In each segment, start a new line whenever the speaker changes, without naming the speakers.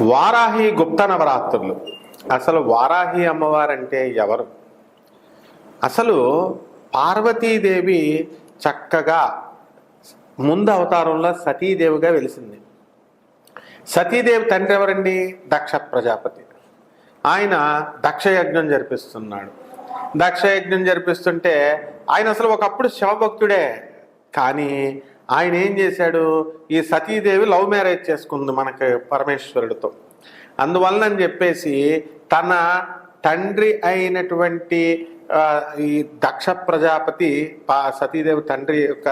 Varahi గుప్త నవరాత్రులు. అసలు వారాహి అమ్మవారంటే ఎవరు? అసలు పార్వతీదేవి చక్కగా ముందు అవతారంలో సతీదేవిగా వెలిసింది. సతీదేవి తండ్రి ఎవరండి? దక్ష ప్రజాపతి. ఆయన దక్షయజ్ఞం జరిపిస్తున్నాడు. దక్షయజ్ఞం జరిపిస్తుంటే ఆయన అసలు ఒకప్పుడు శివభక్తుడే. కానీ ఆయన ఏం చేశాడు? ఈ సతీదేవి లవ్ మ్యారేజ్ చేసుకుంది మనకి పరమేశ్వరుడితో. అందువలన అని చెప్పేసి తన తండ్రి అయినటువంటి ఈ దక్ష ప్రజాపతి సతీదేవి తండ్రి యొక్క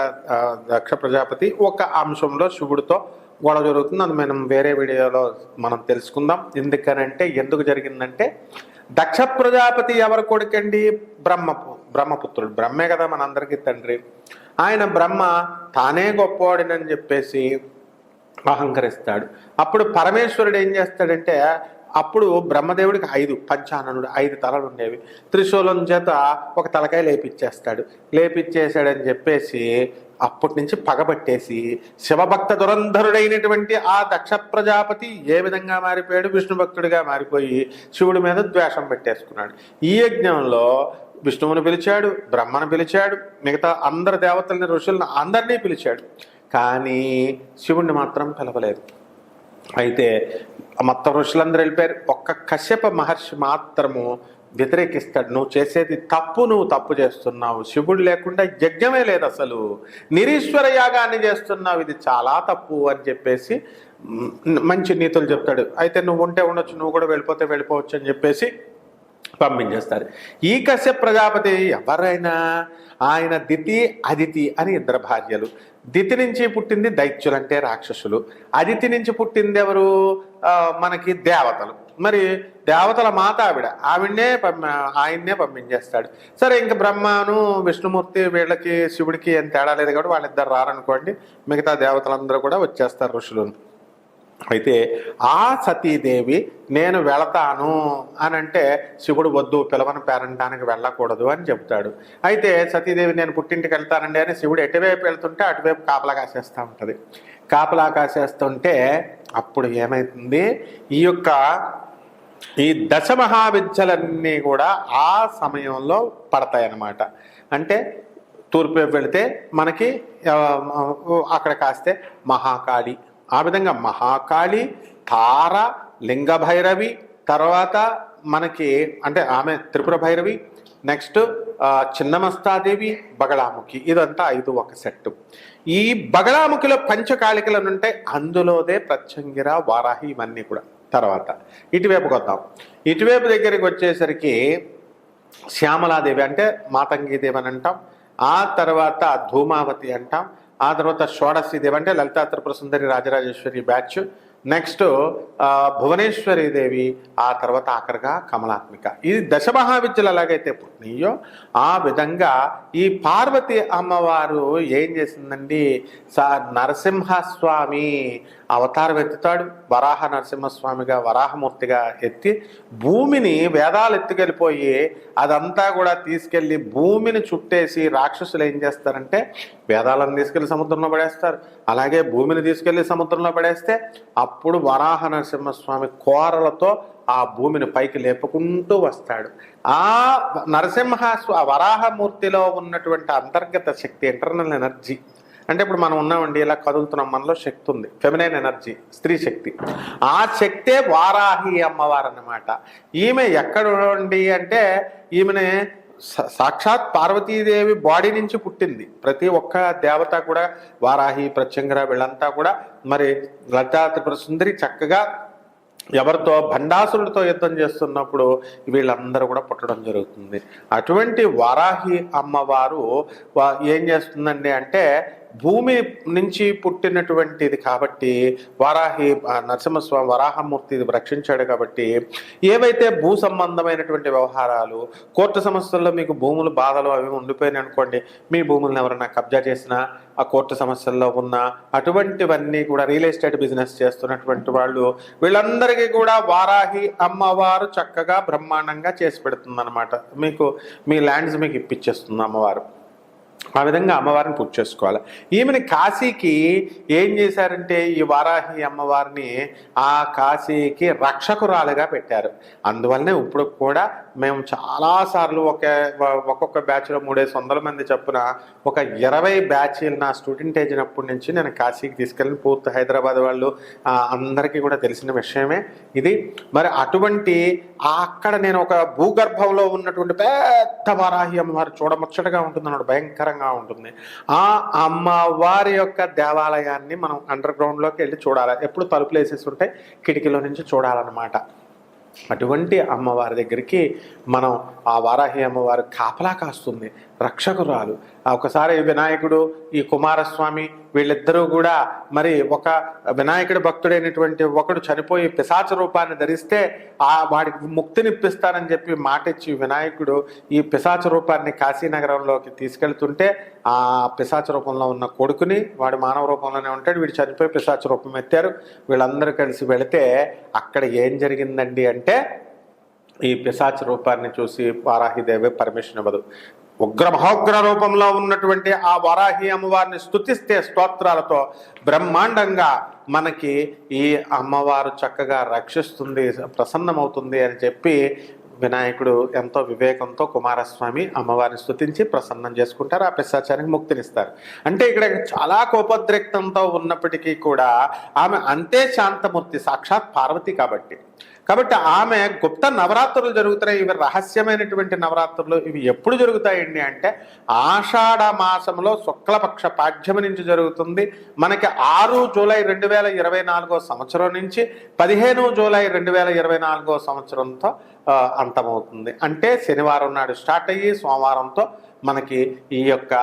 దక్ష ప్రజాపతి ఒక అంశంలో శివుడితో గొడవ జరుగుతుంది. అది మనం వేరే వీడియోలో మనం తెలుసుకుందాం. ఎందుకనంటే ఎందుకు జరిగిందంటే దక్ష ప్రజాపతి ఎవరు కొడుకండి? బ్రహ్మపు. బ్రహ్మపుత్రుడు. బ్రహ్మే కదా మనందరికీ తండ్రి. ఆయన బ్రహ్మ తానే గొప్పవాడినని చెప్పేసి అహంకరిస్తాడు. అప్పుడు పరమేశ్వరుడు ఏం చేస్తాడంటే అప్పుడు బ్రహ్మదేవుడికి ఐదు పంచాననుడు ఐదు తలలు ఉండేవి. త్రిశూలం చేత ఒక తలకాయ లేపిచ్చేస్తాడు. లేపిచ్చేసాడని చెప్పేసి అప్పటి నుంచి పగబట్టేసి శివభక్త దురంధరుడైనటువంటి ఆ దక్ష ప్రజాపతి ఏ విధంగా మారిపోయాడు? విష్ణు భక్తుడిగా మారిపోయి శివుడి మీద ద్వేషం పెట్టేసుకున్నాడు. ఈ యజ్ఞంలో విష్ణువుని పిలిచాడు బ్రహ్మను పిలిచాడు మిగతా అందరు దేవతల్ని ఋషులను అందరినీ పిలిచాడు. కానీ శివుణ్ణి మాత్రం పిలవలేదు. అయితే మొత్తం ఋషులందరూ వెళ్ళిపోయారు. ఒక్క కశ్యప మహర్షి మాత్రము వ్యతిరేకిస్తాడు. నువ్వు చేసేది తప్పు నువ్వు తప్పు చేస్తున్నావు. శివుడు లేకుండా యజ్ఞమే లేదు అసలు. నిరీశ్వర యాగాన్ని చేస్తున్నావు. ఇది చాలా తప్పు అని చెప్పేసి మంచి నీతులు చెప్తాడు. అయితే నువ్వు ఉంటే ఉండొచ్చు నువ్వు కూడా వెళ్ళిపోతే వెళ్ళిపోవచ్చు అని చెప్పేసి పంపించేస్తారు. ఈ కశ్యప ప్రజాపతి ఎవరైనా ఆయన దితి అదితి అని ఇద్దరు భార్యలు. దితి నుంచి పుట్టింది దైత్యులు అంటే రాక్షసులు. అదితి నుంచి పుట్టింది ఎవరు? మనకి దేవతలు. మరి దేవతల మాత ఆవిడ. ఆవిడనే ఆయన్నే పంపించేస్తాడు. సరే ఇంక బ్రహ్మను విష్ణుమూర్తి వీళ్ళకి శివుడికి ఏం తేడా లేదు కాబట్టి వాళ్ళిద్దరు రారనుకోండి. మిగతా దేవతలందరూ కూడా వచ్చేస్తారు ఋషులు. అయితే ఆ సతీదేవి నేను వెళతాను అని అంటే శివుడు వద్దు పిలవని పేరంటానికి వెళ్ళకూడదు అని చెప్తాడు అయితే సతీదేవి నేను పుట్టింటికి వెళ్తానండి అని శివుడు ఎటువైపు వెళ్తుంటే అటువైపు కాపలా కాసేస్తూ ఉంటుంది. కాపలా కాసేస్తుంటే అప్పుడు ఏమైతుంది? ఈ యొక్క ఈ దశ మహావిద్యలన్నీ కూడా ఆ సమయంలో పడతాయన్నమాట. అంటే తూర్పు వెళితే మనకి అక్కడ కాస్తే మహాకాళి ఆ విధంగా మహాకాళి తార లింగ భైరవి తర్వాత మనకి అంటే ఆమె త్రిపుర భైరవి నెక్స్ట్ చిన్నమస్తాదేవి బగళాముఖి. ఇదంతా ఐదు ఒక సెట్. ఈ బగళాముఖిలో పంచకాళికలు ఉంటాయి అందులోదే ప్రత్యంగిర వారాహి ఇవన్నీ కూడా. తర్వాత ఇటువైపుకి వద్దాం. ఇటువైపు దగ్గరికి వచ్చేసరికి శ్యామలాదేవి అంటే మాతంగిదేవి అని అంటాం. ఆ తర్వాత ధూమావతి అంటాం ఆ తర్వాత షోడశీదేవి అంటే లలితా త్రిపుర సుందరి రాజరాజేశ్వరి బ్యాచ్. నెక్స్ట్ భువనేశ్వరి దేవి ఆ తర్వాత ఆఖరిగా కమలాత్మిక. ఇది దశ మహావిద్యలు ఎలాగైతే పుట్టినయో ఆ విధంగా ఈ పార్వతి అమ్మవారు ఏం చేసిందండి? సా నరసింహస్వామి అవతారం ఎత్తుతాడు వరాహ నరసింహస్వామిగా వరాహమూర్తిగా ఎత్తి భూమిని వేదాలు ఎత్తుకెళ్ళిపోయి అదంతా కూడా తీసుకెళ్ళి భూమిని చుట్టేసి రాక్షసులు ఏం చేస్తారంటే వేదాలను తీసుకెళ్ళి సముద్రంలో పడేస్తారు. అలాగే భూమిని తీసుకెళ్ళి సముద్రంలో పడేస్తే అప్పుడు వరాహ నరసింహస్వామి కోరలతో ఆ భూమిని పైకి లేపుకుంటూ వస్తాడు. ఆ నరసింహ వరాహమూర్తిలో ఉన్నటువంటి అంతర్గత శక్తి ఇంటర్నల్ ఎనర్జీ అంటే ఇప్పుడు మనం ఉన్నామండి ఇలా కదులుతున్నాం మనలో శక్తి ఉంది. ఫెమినైన్ ఎనర్జీ స్త్రీ శక్తి. ఆ శక్తే వారాహి అమ్మవారు అన్నమాట ఈమె ఎక్కడ ఉండి అంటే ఈమెని సాక్షాత్ పార్వతీదేవి బాడీ నుంచి పుట్టింది. ప్రతి ఒక్క దేవత కూడా వారాహి ప్రత్యంగర వీళ్ళంతా కూడా మరి లలితా సుందరి చక్కగా ఎవరితో భండాసురుడితో యుద్ధం చేస్తున్నప్పుడు వీళ్ళందరూ కూడా పుట్టడం జరుగుతుంది. అటువంటి వారాహి అమ్మవారు ఏం చేస్తుందండి అంటే భూమి నుంచి పుట్టినటువంటిది కాబట్టి వారాహి నరసింహస్వామి వరాహమూర్తి ఇది రక్షించాడు కాబట్టి ఏవైతే భూ సంబంధమైనటువంటి వ్యవహారాలు కోర్టు సమస్యల్లో మీకు భూములు బాధలు అవి ఉండిపోయినాయి అనుకోండి మీ భూములను ఎవరైనా కబ్జా చేసినా ఆ కోర్టు సమస్యల్లో ఉన్న అటువంటివన్నీ కూడా రియల్ ఎస్టేట్ బిజినెస్ చేస్తున్నటువంటి వాళ్ళు వీళ్ళందరికీ కూడా వారాహి అమ్మవారు చక్కగా బ్రహ్మాండంగా చేసి పెడుతుంది మీకు మీ ల్యాండ్స్ మీకు ఇప్పించేస్తుంది అమ్మవారు. ఆ విధంగా అమ్మవారిని పూజ చేసుకోవాలి. ఈమెని కాశీకి ఏం చేశారంటే ఈ వారాహి అమ్మవారిని ఆ కాశీకి రక్షకురాలుగా పెట్టారు. అందువల్లనే ఇప్పుడు కూడా మేము చాలాసార్లు ఒకే ఒక్కొక్క బ్యాచ్లో మూడేసి వందల మంది చొప్పున ఒక ఇరవై బ్యాచ్లు నా స్టూడెంట్ ఏజినప్పటి నుంచి నేను కాశీకి తీసుకెళ్ళిన పూర్తి హైదరాబాద్ వాళ్ళు అందరికీ కూడా తెలిసిన విషయమే ఇది. మరి అటువంటి అక్కడ నేను ఒక భూగర్భంలో ఉన్నటువంటి పెద్ద వారాహి అమ్మవారు చూడముచ్చటగా ఉంటుంది అన్నమాట భయంకరంగా ఉంటుంది. ఆ అమ్మవారి యొక్క దేవాలయాన్ని మనం అండర్ గ్రౌండ్లోకి వెళ్ళి చూడాలి. ఎప్పుడు తలుపులు వేసేసి ఉంటాయి కిటికీలో నుంచి చూడాలన్నమాట. అటువంటి అమ్మవారి దగ్గరికి మనం ఆ వారాహి అమ్మవారు కాపలా కాస్తుంది. రక్షకురాలు. ఒకసారి వినాయకుడు ఈ కుమారస్వామి వీళ్ళిద్దరూ కూడా మరి ఒక వినాయకుడి భక్తుడైనటువంటి ఒకడు చనిపోయి పిశాచ రూపాన్ని ధరిస్తే ఆ వాడికి ముక్తినిప్పిస్తానని చెప్పి మాట ఇచ్చి వినాయకుడు ఈ పిశాచ రూపాన్ని కాశీనగరంలోకి తీసుకెళ్తుంటే ఆ పిశాచ రూపంలో ఉన్న కొడుకుని వాడు మానవ రూపంలోనే ఉంటాడు. వీడు చనిపోయి పిశాచ రూపం ఎత్తారు. వీళ్ళందరూ కలిసి వెళితే అక్కడ ఏం జరిగిందండి అంటే ఈ పిశాచ రూపాన్ని చూసి వారాహిదేవి పర్మిషన్ ఇవ్వదు ఉగ్ర మహోగ్ర రూపంలో ఉన్నటువంటి ఆ వారాహి అమ్మవారిని స్తుతిస్తే స్తోత్రాలతో బ్రహ్మాండంగా మనకి ఈ అమ్మవారు చక్కగా రక్షిస్తుంది ప్రసన్నమవుతుంది అని చెప్పి వినాయకుడు ఎంతో వివేకంతో కుమారస్వామి అమ్మవారిని స్తుతించి ప్రసన్నం చేసుకుంటారు. ఆ పిశాచానికి ముక్తినిస్తారు. అంటే ఇక్కడ చాలా కోపోద్రిక్తంతో ఉన్నప్పటికీ కూడా ఆమె అంతే శాంతమూర్తి సాక్షాత్ పార్వతి కాబట్టి. కాబట్టి ఆమె గుప్త నవరాత్రులు జరుగుతున్నాయి. ఇవి రహస్యమైనటువంటి నవరాత్రులు. ఇవి ఎప్పుడు జరుగుతాయండి అంటే ఆషాఢ మాసంలో శుక్లపక్ష పాఠ్యము నుంచి జరుగుతుంది. మనకి ఆరు జూలై రెండు వేల ఇరవై నాలుగో సంవత్సరం నుంచి పదిహేను జూలై రెండు వేల ఇరవై నాలుగో సంవత్సరంతో అంతమవుతుంది. అంటే శనివారం నాడు స్టార్ట్ అయ్యి సోమవారంతో మనకి ఈ యొక్క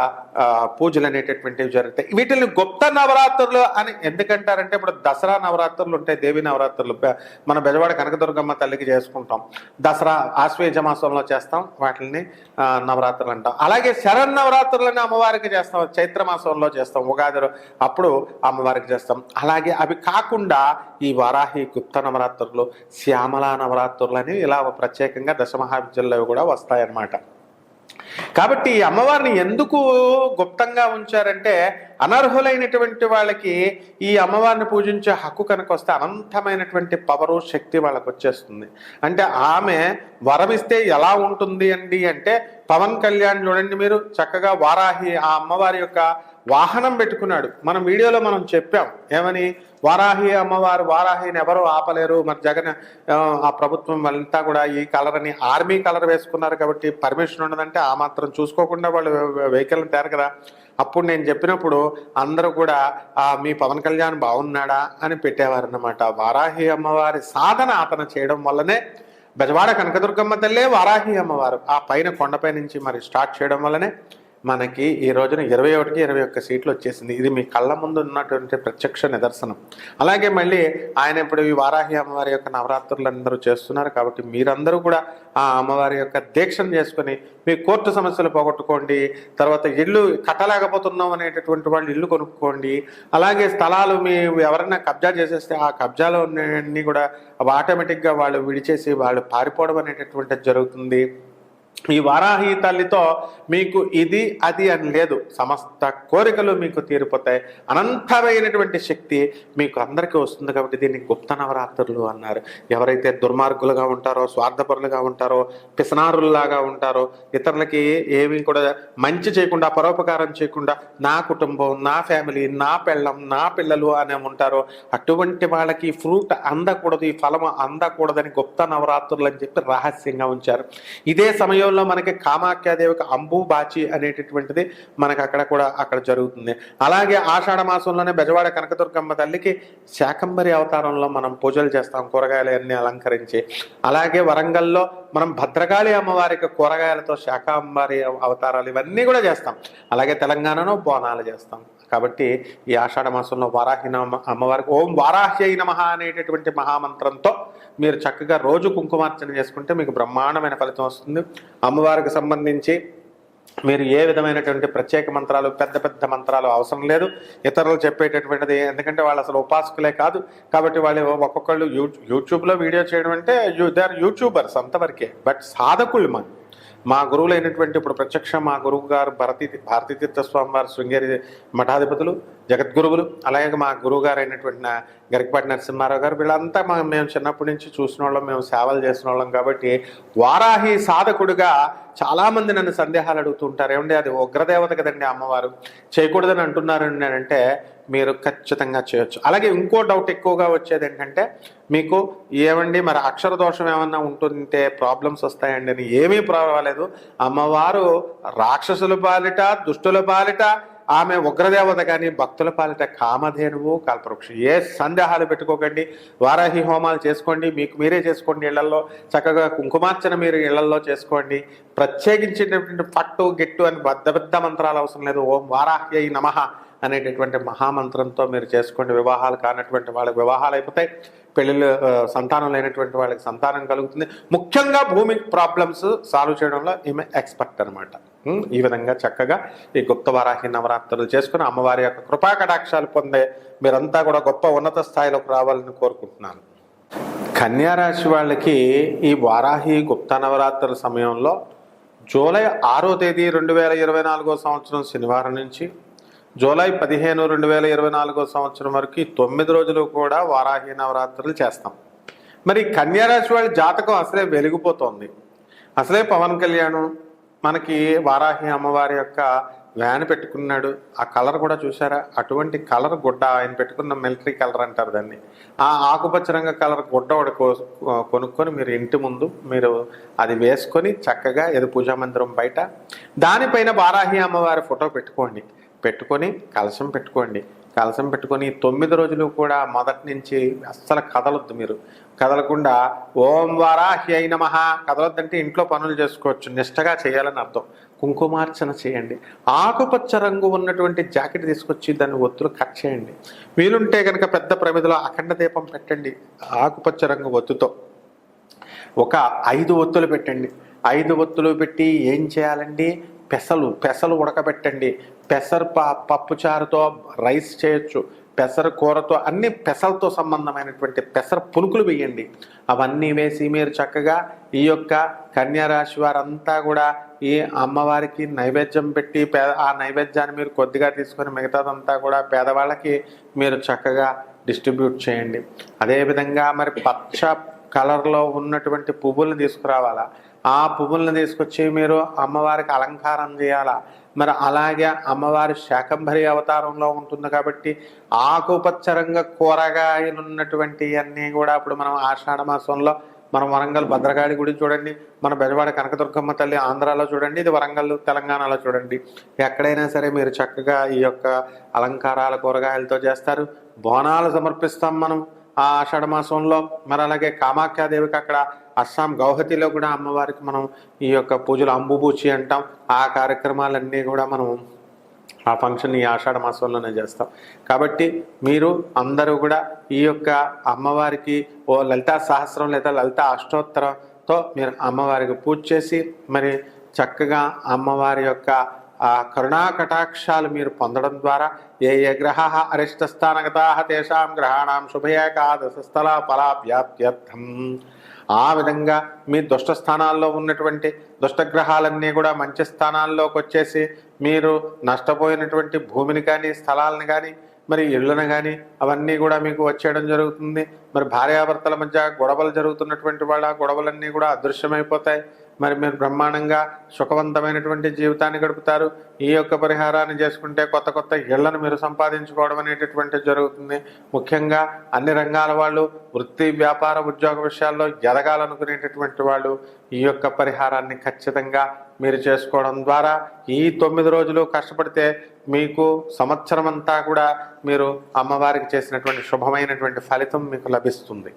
పూజలు అనేటటువంటివి జరుగుతాయి. వీటిని గుప్త నవరాత్రులు అని ఎందుకంటారంటే ఇప్పుడు దసరా నవరాత్రులు ఉంటాయి దేవి నవరాత్రులు. మన బెజవాడ కనకదుర్గమ్మ తల్లికి చేసుకుంటాం. దసరా ఆశ్వేజ మాసంలో చేస్తాం వాటిని నవరాత్రులు అంటాం. అలాగే శరణ్ నవరాత్రులని అమ్మవారికి చేస్తాం చైత్ర మాసంలో చేస్తాం ఉగాది అప్పుడు అమ్మవారికి చేస్తాం. అలాగే అవి కాకుండా ఈ వారాహి గుప్త నవరాత్రులు శ్యామలా నవరాత్రులు అని ఇలా ప్రత్యేకంగా దశమహావిద్యల్లో కూడా వస్తాయన్నమాట. కాబట్టి ఈ అమ్మవారిని ఎందుకు గుప్తంగా ఉంచారంటే అనర్హులైనటువంటి వాళ్ళకి ఈ అమ్మవారిని పూజించే హక్కు కనుక వస్తే అనంతమైనటువంటి పవరు శక్తి వాళ్ళకు వచ్చేస్తుంది అంటే ఆమె వరమిస్తే ఎలా ఉంటుంది అండి అంటే పవన్ కళ్యాణ్ చూడండి మీరు చక్కగా వారాహి ఆ అమ్మవారి యొక్క వాహనం పెట్టుకున్నాడు. మనం వీడియోలో మనం చెప్పాం ఏమని? వారాహి అమ్మవారు వారాహిని ఎవరో ఆపలేరు. మరి జగన్ ఆ, ప్రభుత్వం వాళ్ళంతా కూడా ఈ కలర్ అని ఆర్మీ కలర్ వేసుకున్నారు కాబట్టి పర్మిషన్ ఉండదంటే ఆ మాత్రం చూసుకోకుండా వాళ్ళు వెహికల్ తేరు కదా. అప్పుడు నేను చెప్పినప్పుడు అందరూ కూడా మీ పవన్ కళ్యాణ్ బాగున్నాడా? అని పెట్టేవారు అన్నమాట వారాహి అమ్మవారి సాధన అతను చేయడం వల్లనే బెజవాడ కనకదుర్గమ్మ తల్లే వారాహి అమ్మవారు. ఆ పైన కొండపై నుంచి మరి స్టార్ట్ చేయడం వల్లనే మనకి ఈ రోజున ఇరవై ఒకటికి ఇరవై ఒక్క సీట్లు వచ్చేసింది. ఇది మీ కళ్ళ ముందు ఉన్నటువంటి ప్రత్యక్ష నిదర్శనం. అలాగే మళ్ళీ ఆయన ఇప్పుడు ఈ వారాహి అమ్మవారి యొక్క నవరాత్రులు అందరూ చేస్తున్నారు కాబట్టి మీరందరూ కూడా ఆ అమ్మవారి యొక్క దీక్షను చేసుకొని మీ కోర్టు సమస్యలు పోగొట్టుకోండి తర్వాత ఇల్లు కట్టలేకపోతున్నాం అనేటటువంటి వాళ్ళు ఇల్లు కొనుక్కోండి అలాగే స్థలాలు మీ ఎవరైనా కబ్జా చేసేస్తే ఆ కబ్జాలో అన్ని కూడా ఆటోమేటిక్గా వాళ్ళు విడిచేసి వాళ్ళు పారిపోవడం అనేటటువంటిది జరుగుతుంది. ఈ వారాహి తల్లితో మీకు ఇది అది అని లేదు. సమస్త కోరికలు మీకు తీరిపోతాయి. అనంతమైనటువంటి శక్తి మీకు అందరికీ వస్తుంది కాబట్టి దీన్ని గుప్త నవరాత్రులు అన్నారు. ఎవరైతే దుర్మార్గులుగా ఉంటారో స్వార్థపరులుగా ఉంటారో పిసనారుల్లాగా ఉంటారో ఇతరులకి ఏమీ కూడా మంచి చేయకుండా పరోపకారం చేయకుండా నా కుటుంబం నా ఫ్యామిలీ నా పెళ్ళం నా పిల్లలు అనే ఉంటారో అటువంటి వాళ్ళకి ఫ్రూట్ అందకూడదు ఈ ఫలం అందకూడదని గుప్త నవరాత్రులు అని చెప్పి రహస్యంగా ఉంచారు. ఇదే సమయంలో మనకి కామాఖ్యాదేవికి అంబు బాచి అనేటటువంటిది మనకి అక్కడ కూడా అక్కడ జరుగుతుంది. అలాగే ఆషాఢ మాసంలోనే బెజవాడ కనకదుర్గమ్మ తల్లికి శాకంబరి అవతారంలో మనం పూజలు చేస్తాం కూరగాయలు అన్ని అలంకరించి. అలాగే వరంగల్లో మనం భద్రకాళి అమ్మవారికి కూరగాయలతో శాకాంబరి అవతారాలు ఇవన్నీ కూడా చేస్తాం. అలాగే తెలంగాణలో బోనాలు చేస్తాం. కాబట్టి ఈ ఆషాఢ మాసంలో వారాహి నమ అమ్మవారికి ఓం వారాహ్యై నమ అనేటటువంటి మహామంత్రంతో మీరు చక్కగా రోజు కుంకుమార్చన చేసుకుంటే మీకు బ్రహ్మాండమైన ఫలితం వస్తుంది. అమ్మవారికి సంబంధించి మీరు ఏ విధమైనటువంటి ప్రత్యేక మంత్రాలు పెద్ద పెద్ద మంత్రాలు అవసరం లేదు. ఇతరులు చెప్పేటటువంటిది ఎందుకంటే వాళ్ళు అసలు ఉపాసకులే కాదు. కాబట్టి వాళ్ళు ఒక్కొక్కళ్ళు యూ యూట్యూబ్లో వీడియో చేయడం అంటే యూ దే ఆర్ యూట్యూబర్స్ అంతవరకే. బట్ సాధకులు మన మా గురువులైనటువంటి ఇప్పుడు ప్రత్యక్ష మా గురువు గారు భరతీ భారతీ తీర్థ స్వామి వారు శృంగేరి మఠాధిపతులు జగద్గురువులు అలాగే మా గురువు గారు అయినటువంటి గరికపాటి నరసింహారావు గారు వీళ్ళంతా మా మేము చిన్నప్పటి నుంచి చూసిన వాళ్ళం మేము సేవలు చేసిన వాళ్ళం కాబట్టి వారాహి సాధకుడుగా చాలామంది నన్ను సందేహాలు అడుగుతుంటారు. ఏమండి అది ఉగ్రదేవత కదండి అమ్మవారు. చేయకూడదని అంటున్నారు అంటే మీరు ఖచ్చితంగా చేయొచ్చు. అలాగే ఇంకో డౌట్ ఎక్కువగా వచ్చేది ఏంటంటే మీకు ఏమండి మరి అక్షర దోషం ఏమన్నా ఉంటుంటే ప్రాబ్లమ్స్ వస్తాయండి అని ఏమీ పర్వాలేదు. అమ్మవారు రాక్షసుల పాలిట దుష్టుల పాలిట ఆమె ఉగ్రదేవత కానీ భక్తుల పాలిట కామధేనువు కల్పవృక్షం. ఏ సందేహాలు పెట్టుకోకండి. వారాహి హోమాలు చేసుకోండి. మీకు మీరే చేసుకోండి ఇళ్ళలో చక్కగా కుంకుమార్చన మీరు ఇళ్ళలో చేసుకోండి. ప్రత్యేకించినటువంటి పట్టు గిట్టు అని పెద్ద పెద్ద మంత్రాలు అవసరం లేదు. ఓం వారాహ్యై నమః అనేటటువంటి మహామంత్రంతో మీరు చేసుకోండి. వివాహాలు కానటువంటి వాళ్ళకి వివాహాలు అయిపోతాయి. పెళ్ళిళ్ళు సంతానం లేనటువంటి వాళ్ళకి సంతానం కలుగుతుంది. ముఖ్యంగా భూమి ప్రాబ్లమ్స్ సాల్వ్ చేయడంలో ఈమె ఎక్స్పర్ట్ అనమాట ఈ విధంగా చక్కగా ఈ గుప్త వారాహి నవరాత్రులు చేసుకుని అమ్మవారి యొక్క కృపాకటాక్షాలు పొందే మీరంతా కూడా గొప్ప ఉన్నత స్థాయిలోకి రావాలని కోరుకుంటున్నాను. కన్యారాశి వాళ్ళకి ఈ వారాహి గుప్త నవరాత్రుల సమయంలో జూలై ఆరో తేదీ రెండు వేల ఇరవై నాలుగో సంవత్సరం శనివారం నుంచి జూలై పదిహేను రెండు వేల ఇరవై నాలుగో సంవత్సరం వరకు తొమ్మిది రోజులు కూడా వారాహి నవరాత్రులు చేస్తాం. మరి కన్యారాశి వాళ్ళ జాతకం అసలే వెలిగిపోతోంది. అసలే పవన్ కళ్యాణ్ మనకి వారాహి అమ్మవారి యొక్క వ్యాన్ పెట్టుకున్నాడు. ఆ కలర్ కూడా చూసారా? అటువంటి కలర్ గుడ్డ ఆయన పెట్టుకున్న మిలిటరీ కలర్ అంటారు దాన్ని. ఆ ఆకుపచ్చ రంగు కలర్ గుడ్డ ఒకటి కొనుక్కొని మీరు ఇంటి ముందు మీరు అది వేసుకొని చక్కగా ఏదో పూజా మందిరం బయట దానిపైన వారాహి అమ్మవారి ఫోటో పెట్టుకోండి. పెట్టుకొని కలశం పెట్టుకోండి. కలసం పెట్టుకొని తొమ్మిది రోజులు కూడా మొదటి నుంచి అస్సలు కదలొద్దు మీరు. కదలకుండా ఓం వారాహి అయిన మహా కదలొద్దంటే ఇంట్లో పనులు చేసుకోవచ్చు. నిష్టగా చేయాలని అర్థం. కుంకుమార్చన చేయండి. ఆకుపచ్చ రంగు ఉన్నటువంటి జాకెట్ తీసుకొచ్చి దాన్ని ఒత్తులు కట్ చేయండి. వీలుంటే కనుక పెద్ద ప్రమిదలో అఖండ దీపం పెట్టండి. ఆకుపచ్చ రంగు ఒత్తుతో. ఒక ఐదు ఒత్తులు పెట్టండి. ఐదు ఒత్తులు పెట్టి ఏం చేయాలండి? పెసలు పెసలు ఉడకబెట్టండి. పెసర ప పప్పుచారుతో రైస్ చేయొచ్చు. పెసర కూరతో అన్ని పెసలతో సంబంధమైనటువంటి పెసర పునుకులు వేయండి. అవన్నీ వేసి మీరు చక్కగా ఈ యొక్క కన్యారాశి వారంతా కూడా ఈ అమ్మవారికి నైవేద్యం పెట్టి ఆ నైవేద్యాన్ని మీరు కొద్దిగా తీసుకొని మిగతాదంతా కూడా పేదవాళ్ళకి మీరు చక్కగా డిస్ట్రిబ్యూట్ చేయండి. అదేవిధంగా మరి పచ్చ కలర్లో ఉన్నటువంటి పువ్వులను తీసుకురావాలా? ఆ పువ్వులను తీసుకొచ్చి మీరు అమ్మవారికి అలంకారం చేయాలా? మరి అలాగే అమ్మవారి శాకంభరి అవతారంలో ఉంటుంది కాబట్టి ఆకుపచ్చ రంగ కూరగాయలు ఉన్నటువంటి అన్నీ కూడా ఇప్పుడు మనం ఆషాఢ మాసంలో మనం వరంగల్ భద్రకాళి గుడి చూడండి మన బెజవాడ కనకదుర్గమ్మ తల్లి ఆంధ్రాలో చూడండి ఇది వరంగల్ తెలంగాణలో చూడండి. ఎక్కడైనా సరే మీరు చక్కగా ఈ యొక్క అలంకారాల కూరగాయలతో చేస్తారు. బోనాలు సమర్పిస్తాం మనం ఆ ఆషాఢ మాసంలో. మరి అలాగే కామాఖ్యాదేవికి అక్కడ అస్సాం గౌహతిలో కూడా అమ్మవారికి మనం ఈ యొక్క పూజలు అంబుబూచి అంటాం. ఆ కార్యక్రమాలన్నీ కూడా మనం ఆ ఫంక్షన్ ఈ ఆషాఢ మాసంలోనే చేస్తాం. కాబట్టి మీరు అందరూ కూడా ఈ యొక్క అమ్మవారికి ఓ లలితా సహస్రం లేదా లలితా అష్టోత్తరంతో మీరు అమ్మవారికి పూజ చేసి మరి చక్కగా అమ్మవారి యొక్క ఆ కరుణా కటాక్షాలు మీరు పొందడం ద్వారా ఏ ఏ గ్రహ అరిష్టస్థానగతా తేషాం గ్రహాణం శుభయేకాదశ స్థల ఫలాభ్యాప్త్యర్థం ఆ విధంగా మీ దుష్ట స్థానాల్లో ఉన్నటువంటి దుష్టగ్రహాలన్నీ కూడా మంచి స్థానాల్లోకి వచ్చేసి మీరు నష్టపోయినటువంటి భూమిని కానీ స్థలాలను కానీ మరి ఇళ్ళను కానీ అవన్నీ కూడా మీకు వచ్చేయడం జరుగుతుంది. మరి భార్యాభర్తల మధ్య గొడవలు జరుగుతున్నటువంటి వాళ్ళ ఆ గొడవలన్నీ కూడా అదృశ్యమైపోతాయి. మరి మీరు బ్రహ్మాండంగా సుఖవంతమైనటువంటి జీవితాన్ని గడుపుతారు. ఈ యొక్క పరిహారాన్ని చేసుకుంటే కొత్త కొత్త ఇళ్ళను మీరు సంపాదించుకోవడం అనేటటువంటి జరుగుతుంది. ముఖ్యంగా అన్ని రంగాల వాళ్ళు వృత్తి వ్యాపార ఉద్యోగ విషయాల్లో ఎదగాలనుకునేటటువంటి వాళ్ళు ఈ యొక్క పరిహారాన్ని ఖచ్చితంగా మీరు చేసుకోవడం ద్వారా ఈ తొమ్మిది రోజులు కష్టపడితే మీకు సంవత్సరం అంతా కూడా మీరు అమ్మవారికి చేసినటువంటి శుభమైనటువంటి ఫలితం మీకు లభిస్తుంది.